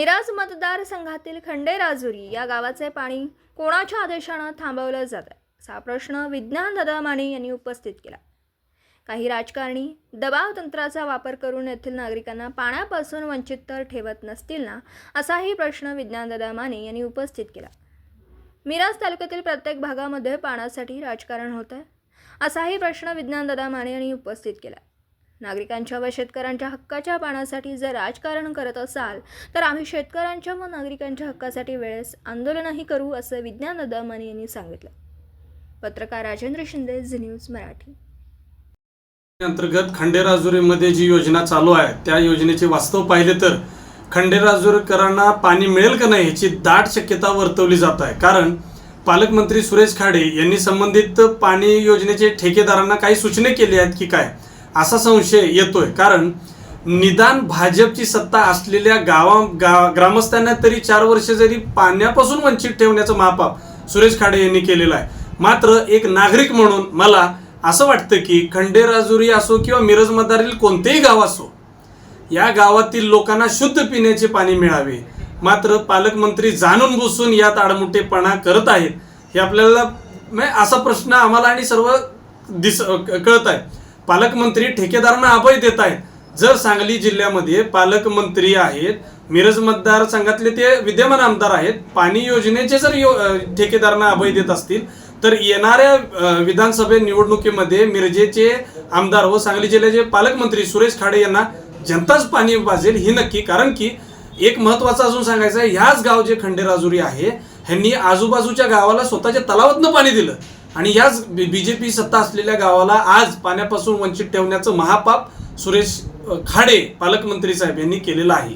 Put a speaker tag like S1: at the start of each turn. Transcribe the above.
S1: मिराज मतदारसंघातील खंडेराजुरी या गावाचे पाणी कोणाच्या आदेशानं थांबवलं जात आहे? असा प्रश्न विज्ञान दादा माने यांनी उपस्थित केला. काही राजकारणी दबाव तंत्राचा वापर करून येथील नागरिकांना पाण्यापासून वंचित तर ठेवत नसतील ना असाही प्रश्न विज्ञानदादा माने यांनी उपस्थित केला. मिराज तालुक्यातील प्रत्येक भागामध्ये पाण्यासाठी राजकारण होतं आहे असाही प्रश्न विज्ञानदादा माने यांनी उपस्थित केला. नागरिकांच्या व शेतकऱ्यांच्या हक्काच्या पाण्यासाठी जर राजकारण करत असाल तर आम्ही शेतकऱ्यांच्या व नागरिकांच्या हक्कासाठी वेळेस आंदोलनही करू असं विज्ञान दमन यांनी सांगितलं. पत्रकार राजेंद्र शिंदे झी न्यूज मराठी.
S2: अंतर्गत खंडेराजुरीमध्ये जी योजना चालू आहे त्या योजनेचे वास्तव पाहिले तर खंडेराजुरीकरांना पाणी मिळेल का नाही ह्याची दाट शक्यता वर्तवली जात आहे. कारण पालकमंत्री सुरेश खाडे यांनी संबंधित पाणी योजनेचे ठेकेदारांना काही सूचना केली आहेत की काय? असा संशय येतोय. कारण निदान भाजपची सत्ता असलेल्या गावा गा ग्रामस्थांना तरी चार वर्ष जरी पाण्यापासून वंचित ठेवण्याचं मापाप सुरेश खाडे यांनी केलेलं आहे. मात्र एक नागरिक म्हणून मला असं वाटतं की खंडेराजुरी असो किंवा मिरज मधारील कोणतेही गाव असो या गावातील लोकांना शुद्ध पिण्याचे पाणी मिळावे. मात्र पालकमंत्री जाणून बुसून यात आडमुठेपणा करत आहेत हे आपल्याला म्हणजे असा प्रश्न आम्हाला आणि सर्व दिस कळत आहे. पालकमंत्री ठेकेदारांना अभय देत आहेत जर सांगली जिल्ह्यामध्ये पालकमंत्री आहेत मिरज मतदारसंघातले ते विद्यमान आमदार आहेत पाणी योजनेचे जर यो ठेकेदारांना अभय देत असतील तर येणाऱ्या अ, विधानसभे निवडणुकीमध्ये मिरजेचे आमदार व सांगली जिल्ह्याचे पालकमंत्री सुरेश खाडे यांना जनताच पाणी वाजेल ही नक्की. कारण की एक महत्वाचं अजून सांगायचं आहे ह्याच गाव जे खंडेराजुरी आहे ह्यांनी आजूबाजूच्या गावाला स्वतःच्या तलावातनं पाणी दिलं. आणि याच बीजेपी सत्ता असलेल्या गावाला आज पाण्यापासून वंचित ठेवण्याचं महापाप सुरेश खाडे पालकमंत्री साहेब यांनी केलेलं आहे.